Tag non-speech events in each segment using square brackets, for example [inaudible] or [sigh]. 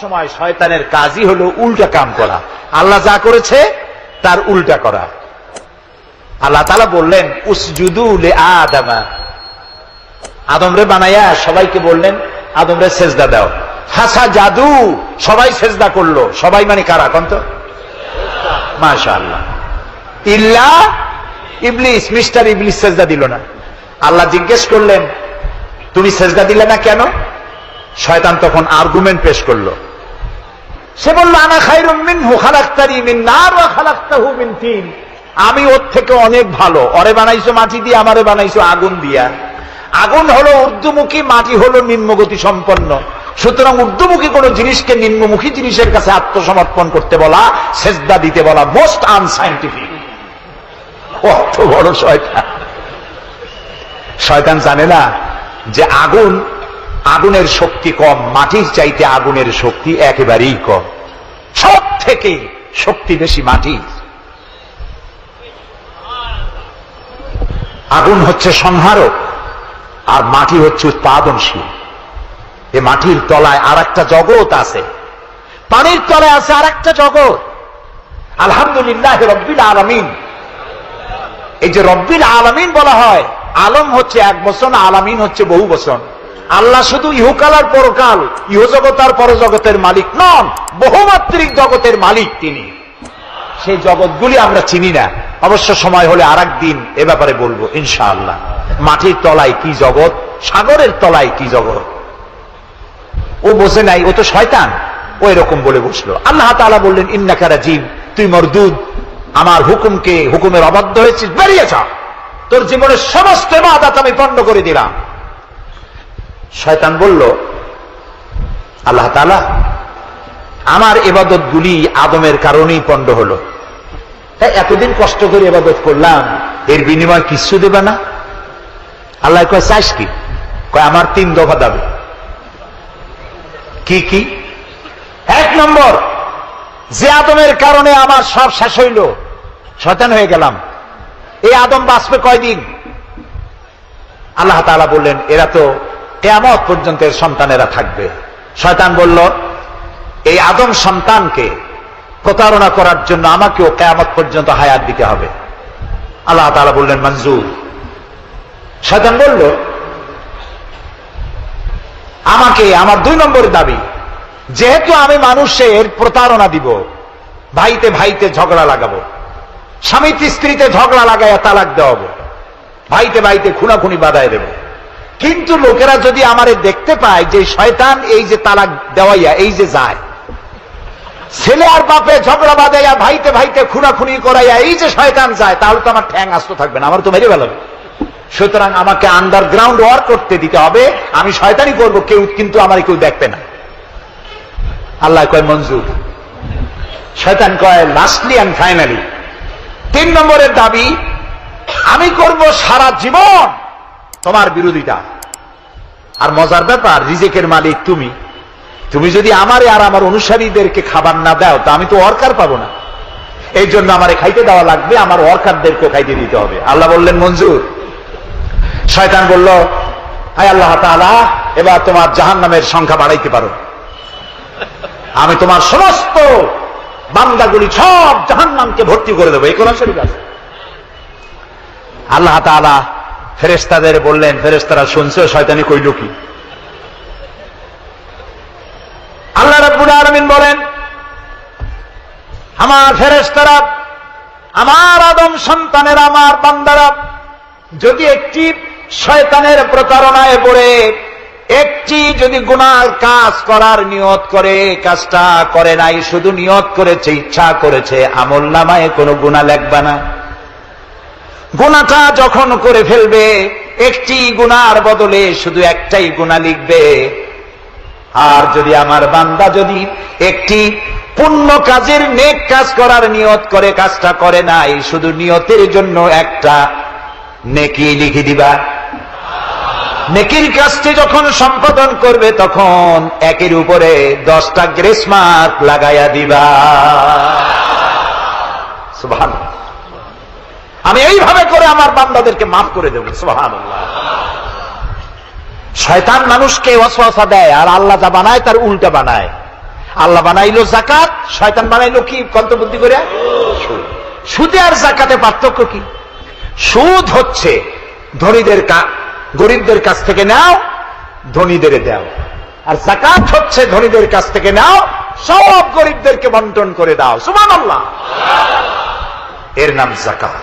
সময় শয়তানের কাজই হলো উল্টা কাম করা। আল্লাহ যা করেছে, তার উল্টা করা। আল্লাহ তালা বললেন, উসজুদু লে আদামা। আদমরে বানাইয়া সবাইকে বললেন আদমরে সেজদা দাও। হাসা জাদু। সবাই সেজদা করল। সবাই মানে কারা কন্ত মাশা আল্লাহ ইল্লা ইবলিস, মিস্টার ইবলিস সেজদা দিল না। আল্লাহ জিজ্ঞেস করলেন, তুমি সেজদা দিলে না কেন? শয়তান তখন আর্গুমেন্ট পেশ করল। সে বলল, আনা খাইরুম মিনহু খালাক্তারি মিন নার খালাক্তাহু মিন তিন। আমি ওর থেকে অনেক ভালো। অরে বানাইছো মাটি দিয়ে, আমারে বানাইছো আগুন দিয়া। আগুন হলো ঊর্ধ্বমুখী, মাটি হলো নিম্নগতি সম্পন্ন। সুতরাং ঊর্ধ্বমুখী কোন জিনিসকে নিম্নমুখী জিনিসের কাছে আত্মসমর্পণ করতে বলা, সেজদা দিতে বলা মোস্ট আনসাইন্টিফিক কত বড় শয়তান। শয়তান জানে না যে আগুন আগুনের শক্তি কম, মাটির চাইতে আগুনের শক্তি একেবারেই কম। সব থেকে শক্তি বেশি মাটি আগুন হচ্ছে সংহারক, আর মাটি হচ্ছে উৎপাদনশীল। এ মাটির তলায় আর একটা জগৎ আছে। পানির তলায় আছে আর একটা জগৎ। আলহামদুলিল্লাহ রব্বিল আলমিন। এই যে রব্বিল আলমিন বলা হয়, আলম হচ্ছে এক বছর আলামিন হচ্ছে বহু বছর আল্লাহ শুধু ইহুকাল আর পরকাল, ইহজগৎ আর পরজগতের মালিক নন, বহুমাত্রিক জগতের মালিক তিনি। সেই জগৎগুলি আমরা চিনি না। অবশ্য সময় হলে আর দিন এ ব্যাপারে বলব, ইনশাআল্লাহ। মাটির তলায় কি জগৎ, সাগরের তলায় কি জগৎ? ও বসে নাই, ও তো শয়তান। ও এরকম বলে বসল। আল্লাহ তাআলা বললেন ইন্নাকারা জীব তুই মরদুদ আমার হুকুমকে, হুকুমের অবাধ্য হয়েছিস, বেরিয়ে যা। তোর জীবনের সমস্ত ইবাদত আমি পণ্ড করে দিলাম। শয়তান বলল, আল্লাহ তাআলা, আমার এবাদত গুলি আদমের কারণেই পণ্ড হলো। তাই এতদিন কষ্ট করে এবাদত করলাম, এর বিনিময় কিছু দেবে না। আল্লাহ কয়, চাইস কি? কয়, আমার তিন দফা দাবি। কি কি? এক নম্বর, যে আদমের কারণে আমার সব শেষ হইল, শয়তান হয়ে গেলাম। এই আদম বাঁচবে কয়দিন? আল্লাহ তাআলা বললেন, এরা তো কেয়ামত পর্যন্ত এর সন্তানেরা থাকবে। শয়তান বলল, এই আদম সন্তানকে প্রতারণা করার জন্য আমাকেও কেয়ামত পর্যন্ত হায়াত দিতে হবে। আল্লাহ তাআলা বললেন, মঞ্জুর। শয়তান বলল, আমাকে, আমার দুই নম্বর দাবি, যেহেতু আমি মানুষের প্রতারণা দিব, ভাইতে ভাইতে ঝগড়া লাগাবো, স্বামী স্ত্রীতে ঝগড়া লাগাইয়া তালাক দেওয়াবো, ভাইতে ভাইতে খুনাখুনি বাধায় দেব কিন্তু লোকেরা যদি আমারে দেখতে পায় যে শয়তান এই যে তালাক দেওয়াইয়া, এই যে যায়, ছেলে আর বাপে ঝগড়া বাঁধাইয়া ভাইতে ভাইতে খুনাখুনি করাইয়া এই যে শয়তান যায়, তাহলে তো আমার ঠ্যাং আস্ত থাকবে না, আমার তো মেরে ফেলাবে। সুতরাং আমাকে আন্ডারগ্রাউন্ড ওয়ার্ক করতে দিতে হবে, আমি শয়তানি করব, কেউ কিন্তু আমার কেউ দেখবে না। আল্লাহ কয়, মঞ্জুর। শয়তান কয় লাস্টলি অ্যান্ড ফাইনালি তিন নম্বরের দাবি, আমি করব সারা জীবন। তোমার বিরোধিতা। আর মজার ব্যাপার, রিজেকের মালিক তুমি। তুমি যদি আমারে আর আমার অনুসারীদেরকে খাবার না দাও, তা আমি তো অর্কার পাবো না। এই জন্য আমারে খাইতে দেওয়া লাগবে, আমার অর্কারদেরকে খাইতে দিতে হবে। আল্লাহ বললেন, মঞ্জুর। শয়তান বলল, হায় আল্লাহ তাআলা, এবার তোমার জাহান নামের সংখ্যা বাড়াইতে পারো। আমি তোমার সমস্ত বান্দাগুলি সব জাহান নামকে ভর্তি করে দেবো। এই কোন আল্লাহ তাআলা ফেরেস্তাদের বললেন ফেরেস্তারা শুনছে, শয়তানি কইল কি? আল্লাহ রাব্বুল আলামিন বলেন, আমার ফেরেস্তারা আমার আদম সন্তানের, আমার বান্দারা, যদি একটি শয়তানের প্রতারণায় পড়ে, একটি যদি গুনার কাজ করার নিয়ত করে, কাজটা করে নাই, শুধু নিয়ত করেছে, ইচ্ছা করেছে, আমল নামায় কোনো গুণা লেখবা না। গুণাটা যখন করে ফেলবে, একটি গুনার বদলে শুধু একটাই গুণা লিখবে। আর যদি আমার বান্দা যদি একটি পুণ্য কাজের নেক কাজ করার নিয়ত করে, কাজটা করে নাই, শুধু নিয়তের জন্য একটা নেকি লিখে দিবা। নেকির কাজটি যখন সম্পাদন করবে, তখন একের উপরে দশটা গ্রেসমার্ক লাগাইয়া দিবা। সুবহান আমি এইভাবে করে আমার বান্দাদেরকে মাফ করে দেব সুবহান শয়তান মানুষকে অসওয়াসা দেয়, আর আল্লাহ যা বানায় তার উল্টা বানায়। আল্লাহ বানাইলো জাকাত শয়তান বানাইলো কি? কন্তবুদ্ধি করে? সুদ। আর জাকাতে পার্থক্য কি? সুদ হচ্ছে ধনীদের গরিবদের কাছ থেকে নাও, ধনীদের দাও। আর জাকাত হচ্ছে ধনীদের কাছ থেকে নাও, সব গরিবদেরকে বন্টন করে দাও সুমান আল্লাহ এর নাম জাকাত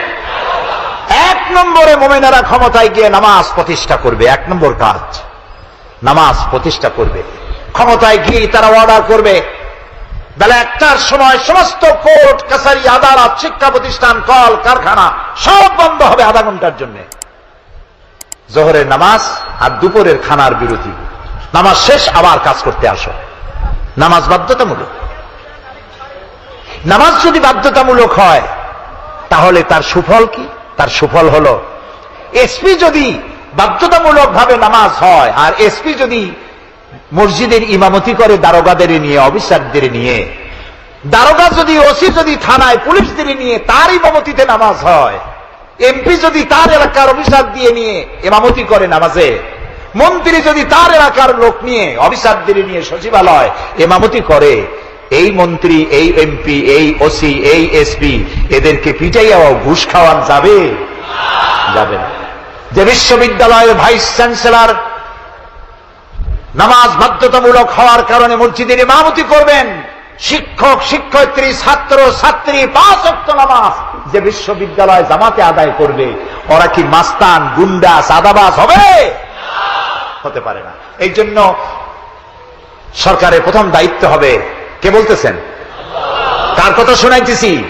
নম্বরে মোমেনারা ক্ষমতায় গিয়ে নামাজ প্রতিষ্ঠা করবে, এক নম্বর কাজ। নামাজ প্রতিষ্ঠা করবে। ক্ষমতায় গিয়ে তারা অর্ডার করবে। বেলা একটার সময় সমস্ত কোর্ট, কাছারি, আদালত, শিক্ষা প্রতিষ্ঠান, কল, কারখানা সব বন্ধ হবে আধা ঘণ্টার জন্য। জোহরের নামাজ আর দুপুরের খানার বিরোধী নামাজ শেষ, আবার কাজ করতে আসো। নামাজ বাধ্যতামূলক। নামাজ যদি বাধ্যতামূলক হয়, তাহলে তার সুফল কি? তার সুফল হলো। এসপি যদি বাধ্যতামূলক ভাবে নামাজ হয়, আর এসপি যদি মসজিদের ইমামতি করে দারোগাদের নিয়ে, অফিসারদের নিয়ে, দারোগা যদি, ওসি যদি থানায় পুলিশদের নিয়ে তার ইমামতিতে নামাজ হয়, এমপি যদি তার এলাকার অফিসার দিয়ে নিয়ে ইমামতি করে নামাজে, মন্ত্রী যদি তার এলাকার লোক নিয়ে, অফিসারদের নিয়ে সচিবালয় এমামতি করে এই মন্ত্রী, এই এমপি এই ওসি এই এসপি এদেরকে পিটাইয়া ঘুষ খাওয়ান যাবে? যাবে না। যে বিশ্ববিদ্যালয়ের ভাইস চ্যান্সেলর নামাজ বাধ্যতামূলক হওয়ার কারণে মসজিদের ইমামতি করবেন, শিক্ষক, শিক্ষয়িত্রী, ছাত্র, ছাত্রী, পাঁচ অক্ত নামাজ যে বিশ্ববিদ্যালয় জামাতে আদায় করবে, ওরা কি মাস্তান, গুন্ডা সাদাবাস হবে? হতে পারে না। এই জন্য সরকারের প্রথম দায়িত্ব হবে কে বলতেছেন? কার কথা শোনাইতেছি।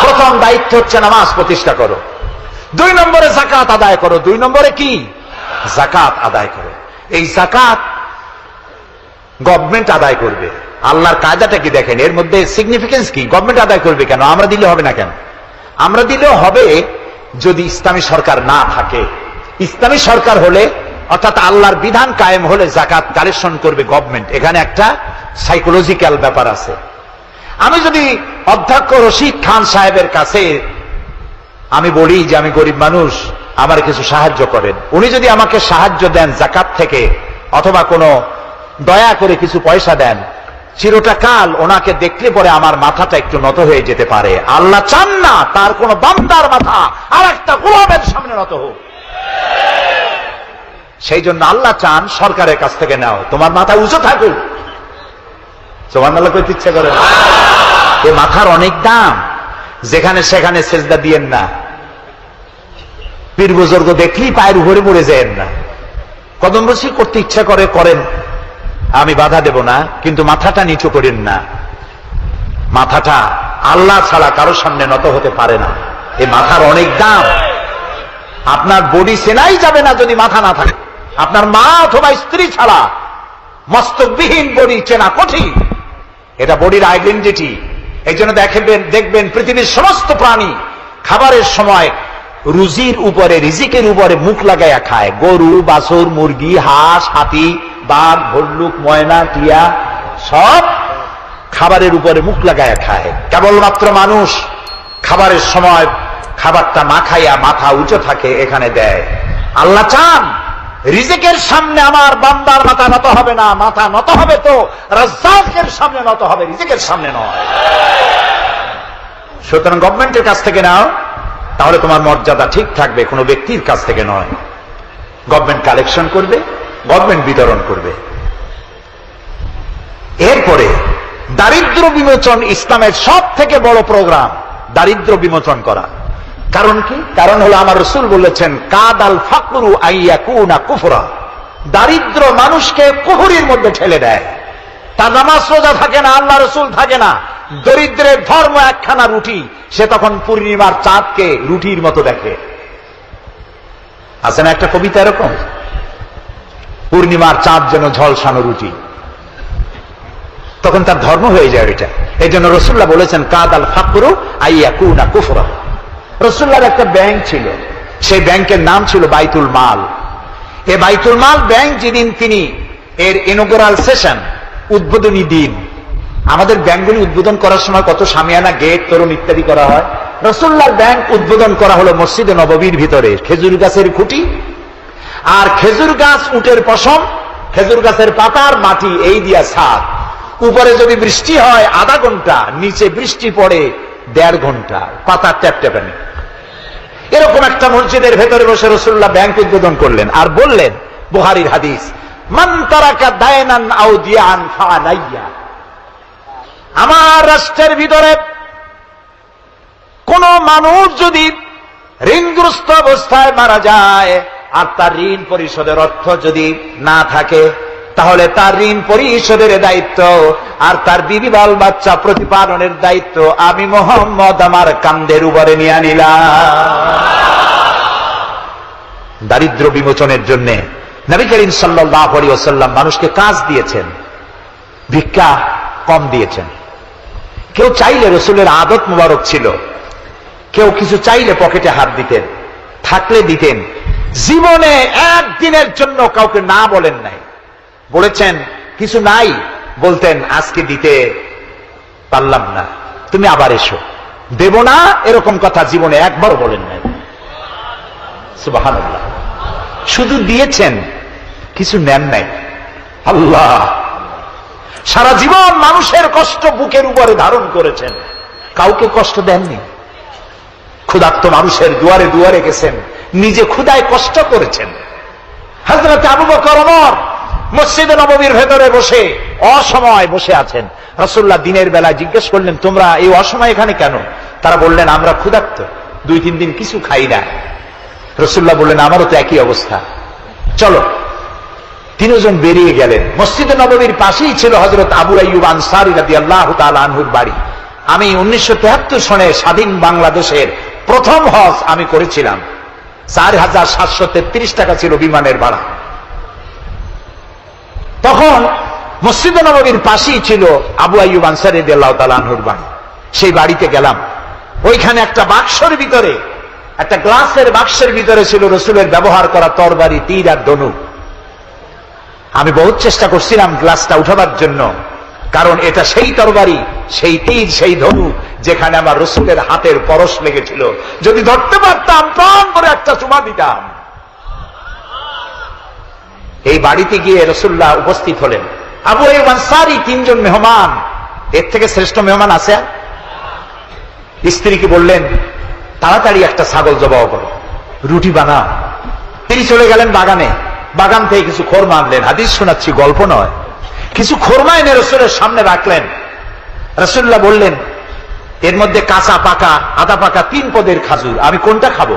প্রথম দায়িত্ব হচ্ছে নামাজ প্রতিষ্ঠা করো। দুই নম্বরে জাকাত আদায় করো। দুই নম্বরে কি? জাকাত আদায় করো। এই জাকাত গভর্নমেন্ট আদায় করবে। আল্লাহর কায়দাটা কি দেখেন? এর মধ্যে সিগনিফিকেন্স কি? গভর্নমেন্ট আদায় করবে কেন? আমরা দিলে হবে না কেন? আমরা দিলেও হবে যদি ইসলামী সরকার না থাকে। ইসলামী সরকার হলে অর্থাৎ আল্লাহর বিধান কায়েম হলে জাকাত কালেকশন করবে গভর্নমেন্ট এখানে একটা সাইকোলজিক্যাল ব্যাপার আছে। আমি যদি অধ্যক্ষ রশিদ খান সাহেবের কাছে আমি বলি যে আমি গরিব মানুষ, আমার কিছু সাহায্য করেন। উনি যদি আমাকে সাহায্য দেন জাকাত থেকে, অথবা কোনো দয়া করে কিছু পয়সা দেন, চিরটা কাল ওনাকে দেখলে পরে আমার মাথাটা একটু নত হয়ে যেতে পারে। আল্লাহ চান না তার কোন বান্দার মাথা আর একটা গোলামের সামনে নত হোক। সেই জন্য আল্লাহ চান সরকারের কাছ থেকে নাও। তোমার মাথা উঁচু থাকুক। তোমার আল্লাহ করতে ইচ্ছে করে। এ মাথার অনেক দাম। যেখানে সেখানে সেজদা দিয়েন না। পীর বুজুর্গ দেখলেই পায়ের উপরে মরে যায় না। কদম বসি করতে ইচ্ছা করে, করেন। আমি বাধা দেব না, কিন্তু মাথাটা নিচু করেন না। মাথাটা আল্লাহ ছাড়া কারোর সামনে নত হতে পারে না। এই মাথার অনেক দাম। আপনার বডি সেনাই যাবে না যদি মাথা না থাকে। আপনার মা অথবা স্ত্রী ছাড়া মস্তকবিহীন বডি চেনা কঠিন। এটা বডির আইডেন্টিটি এই জন্য দেখবেন দেখবেন পৃথিবীর সমস্ত প্রাণী খাবারের সময় রুজির উপরে, রিজিকের উপরে মুখ লাগাইয়া খায়। গরু, বাছুর, মুরগি, হাঁস, হাতি, বাঘ, ভল্লুক, ময়না, টিয়া, সব খাবারের উপরে মুখ লাগাইয়া খায়। কেবলমাত্র মানুষ খাবারের সময় খাবারটা মাখাইয়া মাথা উঁচু থাকে, এখানে দেয়। আল্লাহ চান রিজিকের সামনে আমার বান্দার মাথা নত হবে না, মাথা নত হবে তো রাজ্জাকের সামনে নত হবে, রিজিকের সামনে নয়। সুতরাং গভর্নমেন্টের কাছ থেকে নাও, তাহলে তোমার মর্যাদা ঠিক থাকবে, কোনো ব্যক্তির কাছ থেকে নয়। গভর্নমেন্ট কালেকশন করবে, গভর্নমেন্ট বিতরণ করবে। এরপরে দারিদ্র বিমোচন ইসলামের সব থেকে বড় প্রোগ্রাম দারিদ্র বিমোচন করা। কারণ কি? কারণ হলো আমার রসুল বলেছেন কাদ আল ফাকরু আইয়া কুনা কুফরা। দারিদ্র মানুষকে কুহুরির মধ্যে ঠেলে দেয়। তার নামাজ রোজা থাকে না, আল্লাহ রসুল থাকে না। দরিদ্রের ধর্ম একখানা রুটি, সে তখন পূর্ণিমার চাঁদকে রুটির মতো দেখে। আছে না একটা কবিতা এরকম? পূর্ণিমার চাঁদ যেন ঝলসানো রুটি। তখন তার ধর্ম হয়ে যায় এটা। এই জন্য রসুল্লাহ বলেছেন কাদ আল ফাকরু আইয়া কুনা কুফরা। রসুল্লাহর একটা ব্যাংক ছিল। সেই ব্যাংকের নাম ছিল বাইতুল মাল। এই বাইতুল মাল ব্যাংক যেদিন তিনি এর ইনোগ্রাল সেশন উদ্বোধনী দিন। আমাদের ব্যাংকগুলি উদ্বোধন করার সময় কত সামিয়ানা গেট তরুণ ইত্যাদি করা হয়। রসুল্লাহর ব্যাংক উদ্বোধন করা হলো মসজিদে নববীর ভিতরে, খেজুর গাছের খুঁটি। আর খেজুর গাছ উটের পশম, খেজুর গাছের পাতার মাটি, এই দিয়া ছাদ। উপরে যদি বৃষ্টি হয় আধা ঘণ্টা, নিচে বৃষ্টি পড়ে দেড় ঘণ্টা। পাতার ট্যাপ ট্যাপানি এরকম একটা মসজিদের ভেতরে বসে রসুল্লাহ ব্যাংক উদ্বোধন করলেন আর বললেন, বুহারির হাদিস আমার রাষ্ট্রের ভিতরে কোন মানুষ যদি ঋণগ্রস্ত অবস্থায় মারা যায় আর তার ঋণ পরিশোধের অর্থ যদি না থাকে তাহলে তার ঋণ পরিশোধের দায়িত্ব, আর তার বিবি বাল বাচ্চা প্রতিপালনের দায়িত্ব আমি মোহাম্মদ আমার কান্দের উপরে নিয়ে নিলাম দারিদ্র বিমোচনের জন্য নবী করিম সাল্লাহ ওসাল্লাম মানুষকে কাজ দিয়েছেন, ভিক্ষা কম দিয়েছেন। কেউ চাইলে রসুলের আদত মুবারক ছিল, কেউ কিছু চাইলে পকেটে হাত দিতেন, থাকলে দিতেন, জীবনে একদিনের জন্য কাউকে না বলেন নাই। বলেছেন, কিছু নাই। বলতেন, আজকে দিতে পারলাম না। তুমি আবার এসো। দেব না? এরকম কথা জীবনে একবার বলেন নাই। সুবাহান শুধু দিয়েছেন, কিছু নেন নাই। আল্লাহ! সারা জীবন মানুষের কষ্ট বুকের উপরে ধারণ করেছেন। কাউকে কষ্ট দেননি। ক্ষুধার্ত মানুষের দুয়ারে দুয়ারে গেছেন। নিজে ক্ষুদায় কষ্ট করেছেন। হাজরত আবু বকর ওমর মসজিদে নবমীর ভেতরে বসে অসময় বসে আছেন। রসুল্লাহ দিনের বেলায় জিজ্ঞেস করলেন, তোমরা এই অসময় এখানে কেন? তারা বললেন, আমরা ক্ষুধার্ত, দুই তিন দিন কিছু খাই না। রসুল্লাহ বললেন, আমারও তো একই অবস্থা। চলো। তিনজন বেরিয়ে গেলেন। মসজিদে নবমীর পাশেই ছিল হজরত আবু আল্লাহ আনহুর বাড়ি। আমি উনিশশো সনে স্বাধীন বাংলাদেশের প্রথম হজ আমি করেছিলাম। চার হাজার সাতশো তেত্রিশ টাকা ছিল বিমানের ভাড়া। তখন মসজিদ নবীর পাশেই ছিল আবু আইয়ুব আনসারি আল্লাহ তালাহুর বাড়ি। সেই বাড়িতে গেলাম। ওইখানে একটা বাক্সের ভিতরে, একটা গ্লাসের বাক্সের ভিতরে ছিল রসুলের ব্যবহার করা তরবারি, তীর আর ধনুক আমি বহুত চেষ্টা করছিলাম গ্লাসটা উঠাবার জন্য, কারণ এটা সেই তরবারি, সেই তীর, সেই ধনু যেখানে আমার রসুলের হাতের পরশ লেগেছিল। যদি ধরতে পারতাম, প্রাণ করে একটা চুমা দিতাম। এই বাড়িতে গিয়ে রসুল্লাহ উপস্থিত হলেন। আবু আনসারি তিনজন মেহমান। এর থেকে শ্রেষ্ঠ মেহমান আছে? স্ত্রীকে বললেন, তাড়াতাড়ি একটা ছাগল জবাও করো, রুটি বানাও। তিনি চলে গেলেন বাগানে। বাগান থেকে কিছু খোরমা আনলেন। হাদিস শোনাচ্ছি, গল্প নয়। কিছু খোরমা এনে রসুলের সামনে রাখলেন। রসুল্লাহ বললেন, এর মধ্যে কাঁচা পাকা, আদা পাকা তিন পদের খাজুর, আমি কোনটা খাব?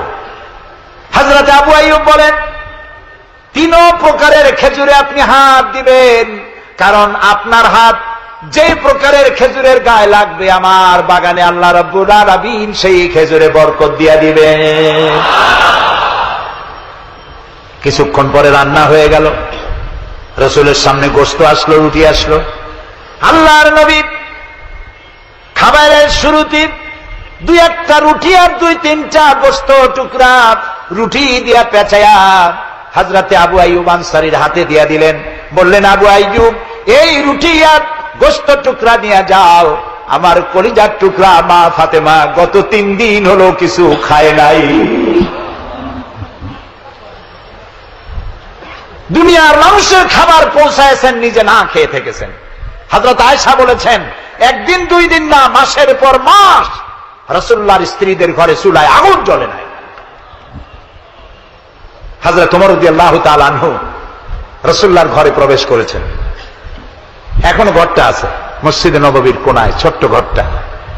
হাজরত আবু আইব বলেন তিন প্রকারের খেজুরে আপনি হাত দিবেন। কারণ আপনার হাত যে প্রকারের খেজুরের গায়ে লাগবে, আমার বাগানে আল্লাহ রব্বুল সেই খেজুরে বরকত দিয়া দিবেন। কিছুক্ষণ পরে রান্না হয়ে গেল। রসুলের সামনে গোস্ত আসলো, রুটি আসলো। আল্লাহর নবী খাবারের শুরুতে দুই একটা রুটি আর দুই তিনটা গোস্ত টুকরা রুটি দিয়া পেঁচায়া হাজরাতে আবু আইয়ুব আনসারির হাতে দিয়া দিলেন। বললেন, আবু আইয়ুব, এই রুটি আর গোস্ত টুকরা নিয়ে যাও। আমার কলিজার টুকরা মা ফাতেমা গত তিন দিন হলো কিছু খায় নাই। দুনিয়ার মানুষের খাবার পৌঁছায়ছেন, নিজে না খেয়ে থেকেছেন। হাজরত আয়সা বলেছেন, একদিন, দুই দিন না, মাসের পর মাস রসুল্লাহর স্ত্রীদের ঘরে চুলায় আগুন জ্বলে নাই। হাজরত তোমার আল্লাহ তালু রসুল্লাহর ঘরে প্রবেশ করেছেন। এখনও ঘরটা আছে, মসজিদে নববীর কোনায়, ছোট্ট ঘরটা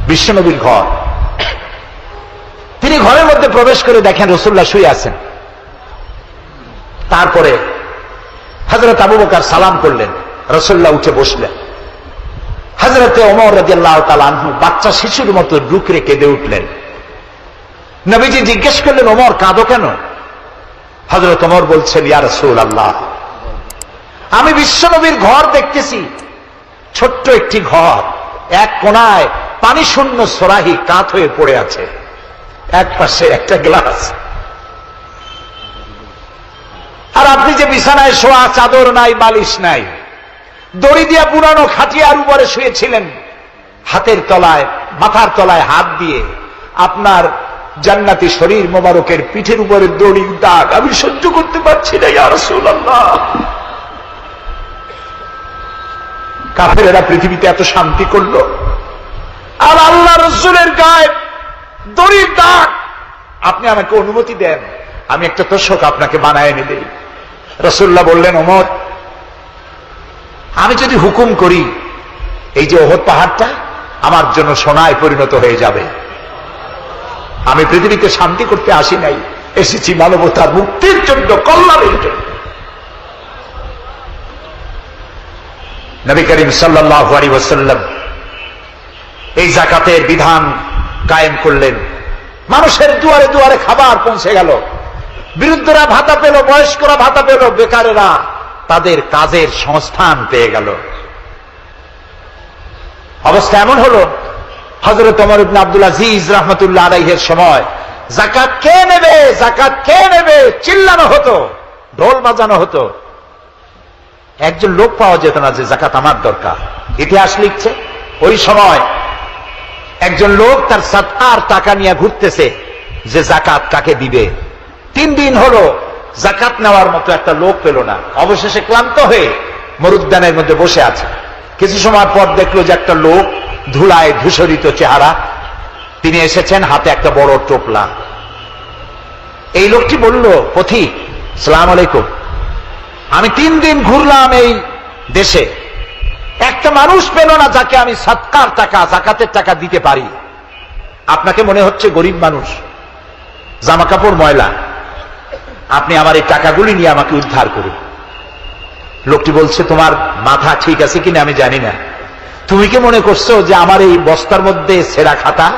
বিশ্বনবীর ঘর। তিনি ঘরের মধ্যে প্রবেশ করে দেখেন রসুল্লাহ শুয়ে আছেন। তারপরে হজরত আবু বকার সালাম করলেন রসুল্লাহ উঠে বসলেন। হজরতে অমর রাজিয়াল্লাহ তালু বাচ্চা শিশুর মতো রুকরে কেঁদে উঠলেন। নবীজি জিজ্ঞেস করলেন, ওমর, কাঁদো কেন? হজরত অমর বলছেন, ইয়া রসুল আল্লাহ আমি বিশ্বনবীর ঘর দেখতেছি। ছোট্ট একটি ঘর। এক কোনায় পানি শূন্য সরাহি কাত হয়ে পড়ে আছে। এক পাশে একটা গ্লাস। আর আপনি যে বিছানায় শোয়া, চাদর নাই, বালিশ নাই, দড়ি দিয়া পুরানো খাটিয়ার উপরে শুয়েছিলেন, হাতের তলায়, মাথার তলায় হাত দিয়ে আপনার জান্নাতি শরীর মোবারকের পিঠের উপরে দড়ির দাগ, আমি সহ্য করতে পারছি না, ইয়া রাসূলুল্লাহ। কাফেরেরা পৃথিবীতে এত শান্তি করল? আর আল্লাহ রসুলের গায়ে দড়ির দাগ। আপনি আমাকে অনুমতি দেন, আমি একটা তোষক আপনাকে বানায় এনে দেই। রসুল্লাহ বললেন, ওমর, আমি যদি হুকুম করি, এই যে ওহদ পাহাড়টা আমার জন্য সোনায় পরিণত হয়ে যাবে। আমি পৃথিবীতে শান্তি করতে আসি নাই। এসেছি মানবতার মুক্তির জন্য, কল্যাণের জন্য। নবী করিম সাল্লাহ আলী ওসাল্লাম এই জাকাতের বিধান কায়েম করলেন। মানুষের দুয়ারে দুয়ারে খাবার পৌঁছে গেল। বিরুদ্ধরা ভাতা পেল, বয়স্করা ভাতা পেল, বেকারেরা তাদের কাজের সংস্থান পেয়ে গেল। অবস্থা এমন হলো হজরত অমর ইবনে আব্দুল আজিজ রহমতুল্লাহ আলাইহের সময় জাকাত কে নেবে? জাকাত কে নেবে? চিল্লানো হতো, ঢোল বাজানো হতো। একজন লোক পাওয়া যেত না যে জাকাত আমার দরকার। ইতিহাস লিখছে, ওই সময় একজন লোক তার সাতার টাকা নিয়ে ঘুরতেছে যে জাকাত কাকে দিবে। তিন দিন হলো জাকাত নেওয়ার মতো একটা লোক পেল না। অবশেষে ক্লান্ত হয়ে মরুদ্যানের মধ্যে বসে আছে। কিছু সময় পর দেখল যে একটা লোক ধুলায় ধূসরিত চেহারা। তিনি এসেছেন, হাতে একটা বড় টোপলা। এই লোকটি বলল পথিক সালাম আলাইকুম। আমি তিন দিন ঘুরলাম এই দেশে। একটা মানুষ পেল না যাকে আমি সৎকার টাকা, জাকাতের টাকা দিতে পারি। আপনাকে মনে হচ্ছে গরিব মানুষ। জামা কাপড় ময়লা। আপনি আমার এই টাকাগুলি নিয়ে আমাকে উদ্ধার করুন। লোকটি বলছে, তোমার মাথা ঠিক আছে কিনা আমি জানি না। তুমি কি মনে করছ যে আমার এই বস্তার মধ্যে সেরা খাতা?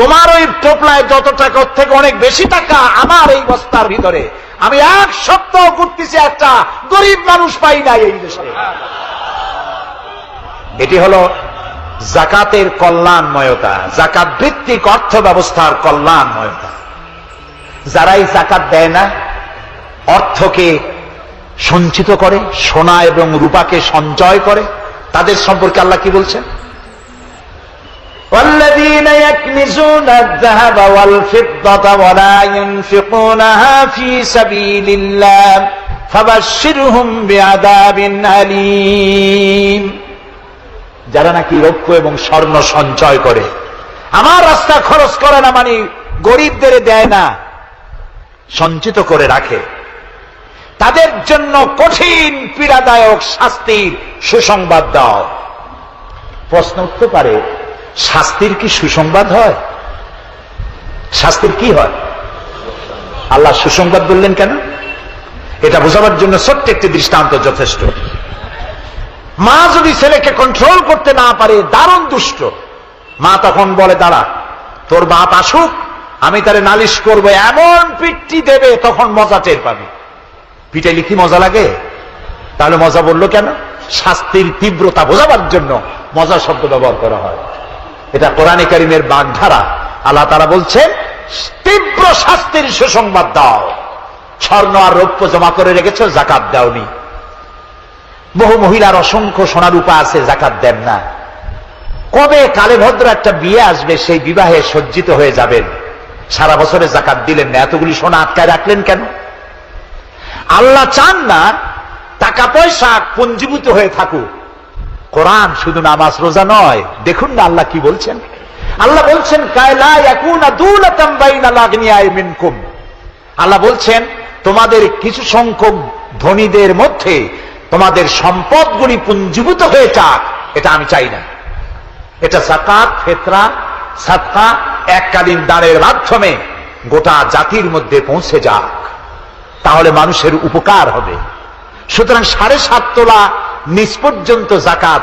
তোমার ওই টোপলায় যত টাকা, ওর থেকে অনেক বেশি টাকা আমার এই বস্তার ভিতরে। আমি এক সপ্তাহ ঘুরতেছি, একটা গরিব মানুষ পাই নাই এই দেশে। এটি হলো জাকাতের কল্যাণময়তা, জাকাত ভিত্তিক অর্থ ব্যবস্থার কল্যাণময়তা। যারাই জাকাত দেয় না, অর্থকে সঞ্চিত করে, সোনা এবং রূপাকে সঞ্চয় করে তাদের সম্পর্কে আল্লাহ কি বলছেন والذين يكنزون الذهب والفضة ولا ينفقونها في سبيل الله فبشرهم بعذاب أليم যারা নাকি রৌপ্য এবং স্বর্ণ সঞ্চয় করে আমার রাস্তা খরচ করে না মানে গরিবদের দেয় না সঞ্চিত করে রাখে তাদের জন্য কঠিন পীড়াদায়ক শাস্তির সুসংবাদ দাও। প্রশ্ন উঠতে পারে, শাস্তির কি সুসংবাদ হয়? শাস্তির কি হয়? আল্লাহ সুসংবাদ বললেন কেন? এটা বোঝাবার জন্য ছোট্ট একটি দৃষ্টান্ত যথেষ্ট। মা যদি ছেলেকে কন্ট্রোল করতে না পারে, দারুণ দুষ্ট। মা তখন বলে, দাঁড়া, তোর বাপ আসুক, আমি তারে নালিশ করব, এমন পিটটি দেবে তখন মজা টের পাবে। পিটাইলে কি মজা লাগে? তাহলে মজা বলল কেন? শাস্তির তীব্রতা বোঝাবার জন্য মজা শব্দ ব্যবহার করা হয়। এটা কোরআনে কারিমের বাগধারা। আল্লাহ তারা বলছেন, তীব্র শাস্তির সুসংবাদ দাও। স্বর্ণ আর রৌপ্য জমা করে রেখেছ, জাকাত দাওনি। বহু মহিলার অসংখ্য সোনারূপা আছে, জাকাত দেন না। কবে কালে ভদ্র একটা বিয়ে আসবে, সেই বিবাহে সজ্জিত হয়ে যাবেন। সারা বছরে জাকাত দিলেন না। এতগুলি সোনা আটকায় রাখলেন কেন? আল্লাহ চান না টাকা পয়সা পঞ্জীভূত হয়ে থাকুক। কোরআন শুধু নামাজ রোজা নয়। দেখুন না আল্লাহ কি বলছেন। আল্লাহ বলছেন আল্লাহ বলছেন, তোমাদের কিছু সংখ্যক ধনীদের মধ্যে তোমাদের সম্পদগুলি পুঞ্জীভূত হয়ে যাক। এটা আমি চাই না। এটা জাকাত ফেতরা সাতকা এককালীন দানের মাধ্যমে গোটা জাতির মধ্যে পৌঁছে যাক। তাহলে মানুষের উপকার হবে। সুতরাং সাড়ে সাত তোলা নিচ পর্যন্ত জাকাত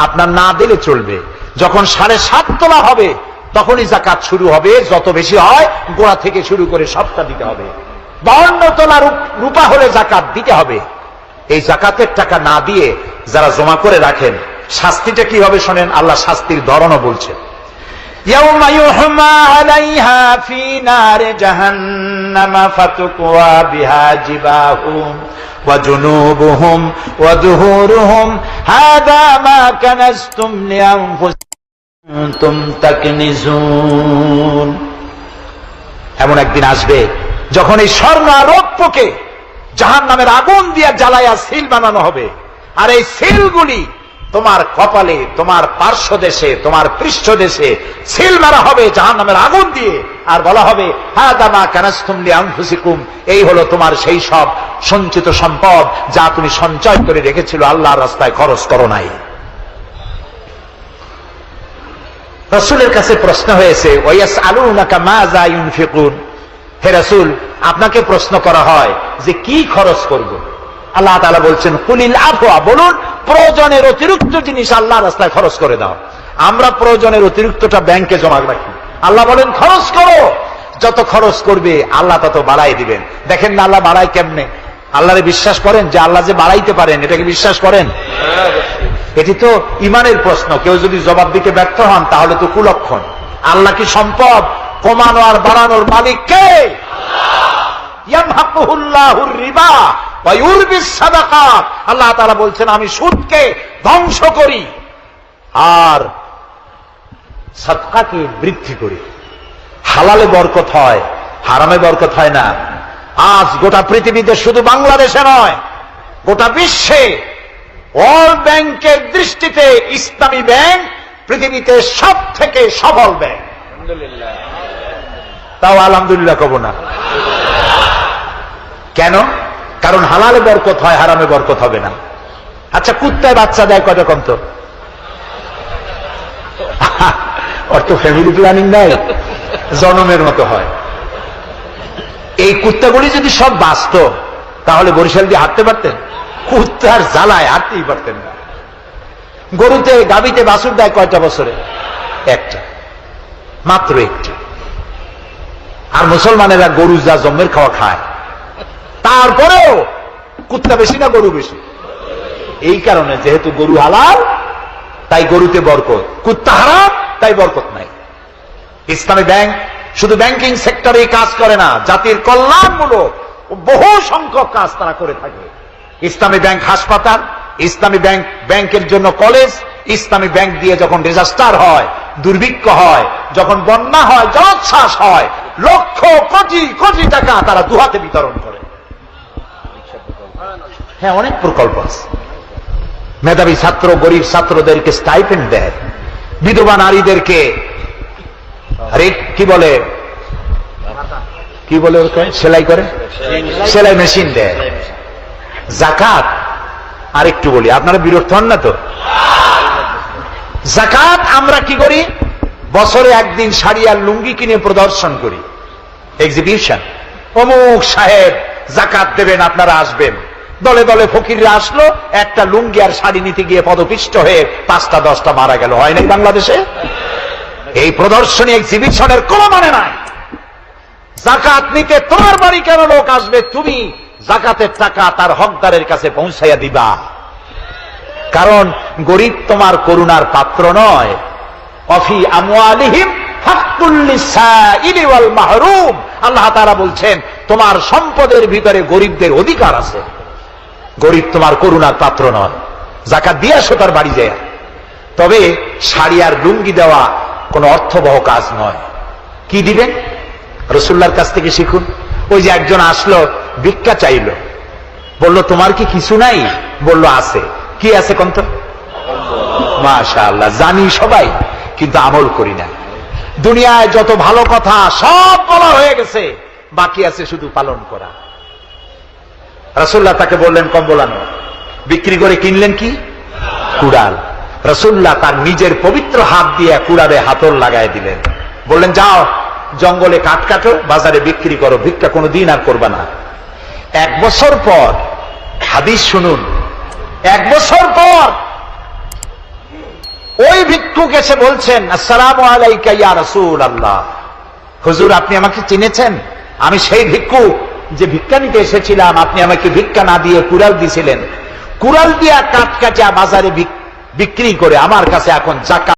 আপনার না দিলে চলবে। যখন সাড়ে সাত তোলা হবে, তখনই জাকাত শুরু হবে। যত বেশি হয়, গোড়া থেকে শুরু করে সবটা দিতে হবে। বাউন্ন তোলা রূপ- রূপা হলে জাকাত দিতে হবে। এই জাকাতের টাকা না দিয়ে যারা জমা করে রাখেন, শাস্তিটা কি হবে শোনেন? আল্লাহ শাস্তির ধরনও বলছেন। يوم يحمى عليها في نار جهنم فتكوى بها جباههم وجنوبهم وظهورهم هذا ما كنزتم لأنفسكم تكنزون এমন একদিন আসবে যখন এই স্বর্ণ আর রৌপ্যকে জাহান নামের আগুন দিয়ে জ্বালাইয়া সিল বানানো হবে আর এই সিলগুলি তোমার কপালে, তোমার পার্শ্ব দেশে তোমার পৃষ্ঠ দেশে সিল মারা হবে জাহান নামের আগুন দিয়ে। আর বলা হবে হ্যাঁ দামা কানাস্তুমলি আনফুসিকুম এই হলো তোমার সেই সব সঞ্চিত সম্পদ যা তুমি সঞ্চয় করে রেখেছিল। আল্লাহর রাস্তায় খরচ করো নাই। রসুলের কাছে প্রশ্ন হয়েছে ওয়াস আলু নাকা মা জায়ুন ফিকুন হে রসুল, আপনাকে প্রশ্ন করা হয় যে কি খরচ করব? আল্লাহ তাআলা বলছেন, কুলিল আফওয়া বলুন, প্রয়োজনের অতিরিক্ত জিনিস আল্লাহ রাস্তায় খরচ করে দাও। আমরা প্রয়োজনের অতিরিক্তটা ব্যাংকে জমা রাখি। আল্লাহ বলেন, খরচ করো। যত খরচ করবে, আল্লাহ তত বাড়াই দিবেন। দেখেন না আল্লাহ বাড়াই কেমনে? আল্লাহরে বিশ্বাস করেন যে আল্লাহ যে বাড়াইতে পারেন এটাকে বিশ্বাস করেন? এটি তো ইমানের প্রশ্ন। কেউ যদি জবাব দিতে ব্যর্থ হন, তাহলে তো কুলক্ষণ। আল্লাহ কি সম্পদ? কমানো আর বাড়ানোর মালিক কে? আল্লাহ তাআলা বলছেন, আমি সুদকে ধ্বংস করি আর সদকাকে বৃদ্ধি করি। হালালে বরকত হয়, হারামে বরকত হয় না। আজ গোটা পৃথিবীতে শুধু বাংলাদেশে নয়, গোটা বিশ্বে ওয়ার্ল্ড ব্যাংকের দৃষ্টিতে ইসলামী ব্যাংক পৃথিবীতে সব থেকে সফল ব্যাংক। তাও আলহামদুলিল্লাহ কব না। কেন? কারণ হালালে বরকত হয়, হারামে বরকত হবে না। আচ্ছা কুত্তায় বাচ্চা দেয় কত কম তো? [laughs] ওর তো ফ্যামিলি প্ল্যানিং নাই, জনমের মতো হয়। এই কুত্তাগুলি যদি সব বাঁচত, তাহলে বরিশাল দিয়ে হাঁটতে পারতেন? কুত্তার জ্বালায় হাঁটতেই পারতেন না। গরুতে গাবিতে বাসুর দেয় কয়টা বছরে? একটা। মাত্র একটা। আর মুসলমানেরা গরু যা জন্মের খাওয়া খায়। তারপরেও কুত্তা বেশি না গরু বেশি? এই কারণে যেহেতু গরু হালাল, তাই গরুতে বরকত। কুত্তা হারাম, তাই বরকত নাই। ইসলামী ব্যাংক শুধু ব্যাংকিং সেক্টরে কাজ করে না, জাতির কল্যাণমূলক বহু সংখ্যক কাজ তারা করে থাকে। ইসলামী ব্যাংক হাসপাতাল, ইসলামী ব্যাংক ব্যাংকের জন্য কলেজ, ইসলামী ব্যাংক দিয়ে যখন ডিজাস্টার হয়, দুর্ভিক্ষ হয়, যখন বন্যা হয়, জলোচ্ছ্বাস হয়, লক্ষ কোটি কোটি টাকা তারা দুহাতে বিতরণ করে। হ্যাঁ অনেক প্রকল্প আছে। মেধাবী ছাত্র, গরিব ছাত্রদেরকে স্টাইপেন্ড দেয়। বিধবা নারীদেরকে কি বলে? কি বলে সেলাই করে? সেলাই মেশিন দেয়। জাকাত? আরেকটু বলি, আপনারা বিরক্ত হন না তো? জাকাত আমরা কি করি? বছরে একদিন শাড়ি আর লুঙ্গি কিনে প্রদর্শন করি। এক্সিবিশন অমুক সাহেব জাকাত দেবেন, আপনারা আসবেন। দলে দলে ফকিররা আসলো, একটা লুঙ্গি আর শাড়ি নিতে গিয়ে পদপিষ্ট হয়ে পাঁচটা, দশটা মারা গেল। হয় নাই বাংলাদেশে? এই প্রদর্শনী এক্সিবিশনের কোনো মানে নাই। জাকাত নিতে তোমার বাড়ি কেন লোক আসবে? তুমি জাকাতের টাকা তার হকদারের কাছে পৌঁছাইয়া দিবা। কারণ গরিব তোমার করুণার পাত্র নয়। আল্লাহ তারা বলছেন, তোমার সম্পদের ভিতরে গরিবদের অধিকার আছে। গরিব তোমার করুণার পাত্র নয়। জাকাত দিয়ে আসো তার বাড়ি যায়। তবে শাড়ি আর লুঙ্গি দেওয়া কোনো অর্থবহ কাজ নয়। কি দিবেন রসুল্লার কাছ থেকে শিখুন। ওই যে একজন আসলো, ভিক্ষা চাইল। বলল, তোমার কি কিছু নাই? বলল, আছে। কি আছে কন্ত? মাশা আল্লাহ জানি সবাই, কিন্তু আমল করি না। দুনিয়ায় যত ভালো কথা সব বলা হয়ে গেছে, বাকি আছে শুধু পালন করা। রসুল্লাহ তাকে বললেন, কম্বলানো। বিক্রি করে কিনলেন কি? কুড়াল। রসুল্লাহ তার নিজের পবিত্র হাত দিয়ে কুড়ালে হাতল লাগাই দিলেন। বললেন, যাও, জঙ্গলে কাঠ কাটো, বাজারে বিক্রি করো, ভিক্ষা কোনো দিন আর করবা না। এক বছর পর, হাদিস শুনুন, এক বছর পর ওই ভিক্ষুক এসে বলছেন, আসসালাম আলাইকা ইয়া রসুল আল্লাহ হুজুর, আপনি আমাকে চিনেছেন? আমি সেই ভিক্ষুক। যে ভিক্ষা নিতে এসেছিলাম, আপনি আমাকে ভিক্ষা না দিয়ে কুড়াল দিছিলেন। কুড়াল দিয়া কাঠ কাঁচা বাজারে বিক্রি করে আমার কাছে এখন জাকা